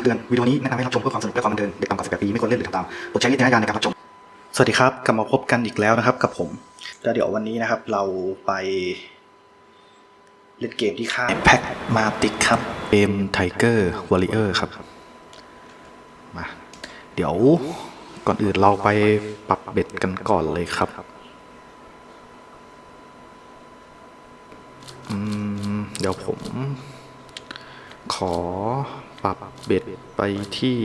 ำเตือนวิดีโอนี้แนะนำให้รับชมเพื่อความสนุกและความบันเทิงเด็กต่ำกว่า18ปีไม่ควรเล่นหรือทำตามโปรดใช้วิจารณญาณในการรับชม สวัสดีครับกลับมาพบกันอีกแล้วนะครับ กับผมแล้วเดี๋ยววันนี้นะครับ เราไปเล่นเกมที่ค่ายแพ็กมาติกครับเกมไทเกอร์วอริเออร์ครับมาเดี๋ยวก่อนอื่นเราไปปรับเบ็ดกันก่อนเลยครับอืมเดี๋ยวผมขอ เบ็ดไปที่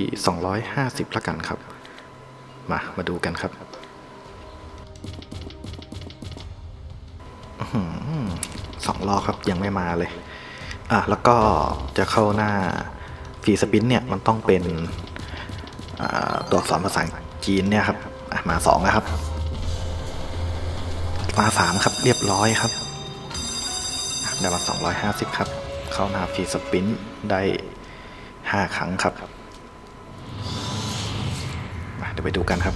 250ละกันครับ มา มาดูกันครับสองรอครับยังไม่มาเลย อะ แล้วก็จะเข้าหน้าฟรีสปินเนี่ย มันต้องเป็นตัวอักษรภาษาจีนเนี่ยครับ มาสองแล้วครับ มาสามครับเรียบร้อยครับได้มา250 ครับ เข้าหน้าฟรีสปินได้ 5 ครั้งครับมาเดี๋ยวไปดูกันครับ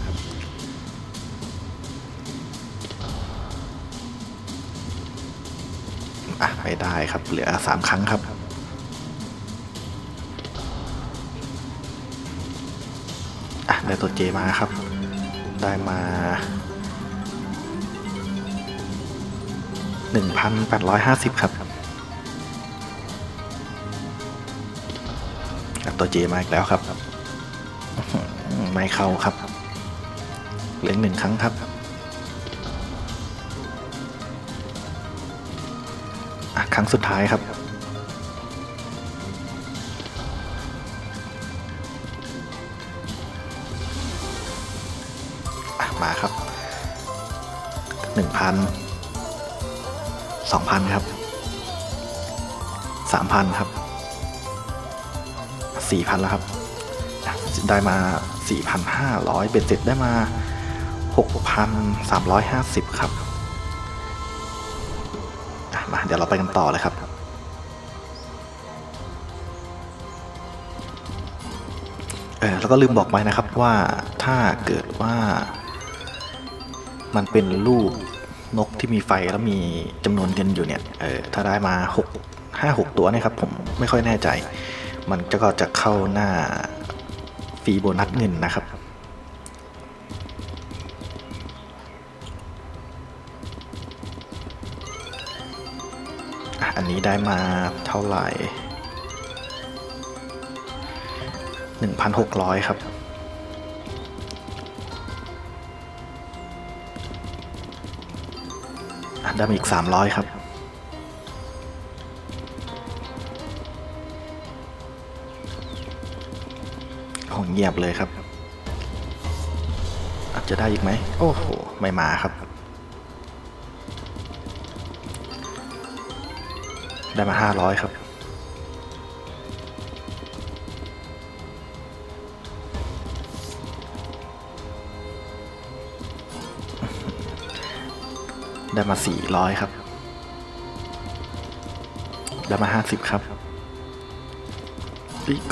อะไปได้ครับ เหลือสามครั้งครับอะได้ตัวเจมาครับ ได้มา 1,850 ครับ อะตัวเจมาอีกแล้วครับ ไม่เข้าครับเหลือหนึ่งครั้งครับครั้งสุดท้ายครับ มาครับหนึ่งพันสองพันครับสามพันครับ สี่พันแล้วครับ ได้มา 4,500 เบ็ดเสร็จได้มา 6,350 ครับ มาเดี๋ยวเราไปกันต่อเลยครับเออแล้วก็ลืมบอกไว้นะครับว่าถ้าเกิดว่ามันเป็นรูปนกที่มีไฟแล้วมีจำนวนเงินอยู่เนี่ย เออถ้าได้มา 6 5 6 ตัวเนี่ยครับผมไม่ค่อยแน่ใจ มันก็จะเข้าหน้าฟรีโบนัสเงินนะครับอะอันนี้ได้มาเท่าไหร่ 1,600 ครับอะได้มาอีก 300 ครับ โอ้เงียบเลยครับ อาจจะได้อีกไหม โอ้โห ไม่มาครับ ได้มาห้าร้อยครับ ได้มาสี่ร้อยครับ ได้มาห้าสิบครับ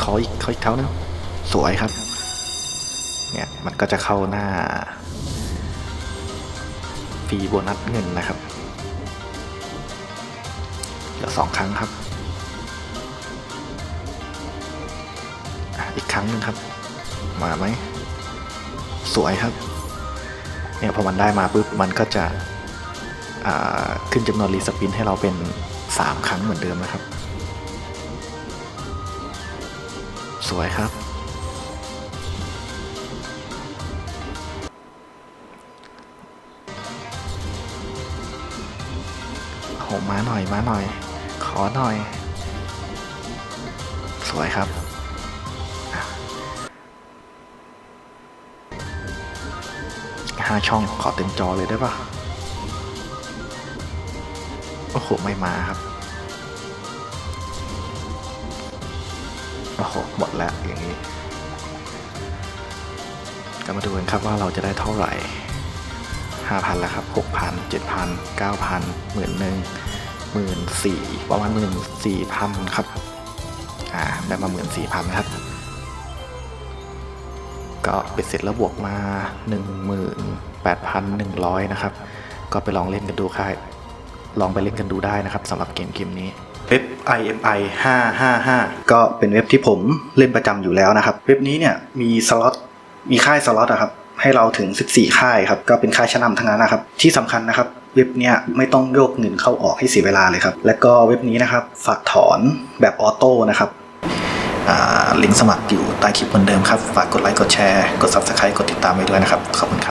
ขออีกขออีกเท่านึง สวยครับ เนี่ยมันก็จะเข้าหน้าฟรีโบนัสเงินนะครับเหลือสองครั้งครับ อีกครั้งหนึ่งครับ มาไหม สวยครับ เนี่ยพอมันได้มาปุ๊บมันก็จะขึ้นจำนวนรีสปินให้เราเป็น 3 ครั้งเหมือนเดิมนะครับ สวยครับ โหมาหน่อยมาหน่อย ขอหน่อย สวยครับ ห้าช่องขอเต็มจอเลยได้ปะโอ้โห ไม่มาครับ โอ้โห หมดแล้วอย่างนี้ก็มาดูกันครับว่าเราจะได้เท่าไหร่ ห้าพันแล้วครับหกพันเจ็ดพันเก้าพันหมื่นหนึ่งหมื่นสี่ประมาณหมื่นสี่พันครับอ่าได้มาหมื่นสี่พันครับ ก็เป็นเสร็จแล้วบวกมาหนึ่งหมื่นแปดพันหนึ่งร้อยนะครับ ก็ไปลองเล่นกันดูค่ายลองไปเล่นกันดูได้นะครับสำหรับเกมเกมนี้เว็บ IMI 555 ก็เป็นเว็บที่ผมเล่นประจำอยู่แล้วนะครับ เว็บนี้เนี่ยมีสล็อตมีค่ายสล็อตอะครับ ให้เราถึง 14 ค่ายครับ ก็เป็นค่ายชั้นนำทั้งนั้นนะครับ ที่สำคัญนะครับ เว็บเนี้ยไม่ต้องโยกเงินเข้าออกให้เสียเวลาเลยครับ และก็เว็บนี้นะครับ ฝากถอนแบบออโต้นะครับลิงก์สมัครอยู่ใต้คลิปเหมือนเดิมครับ ฝากกดไลค์ กดแชร์ กด Subscribe กดติดตามไว้ด้วยนะครับ ขอบคุณครับ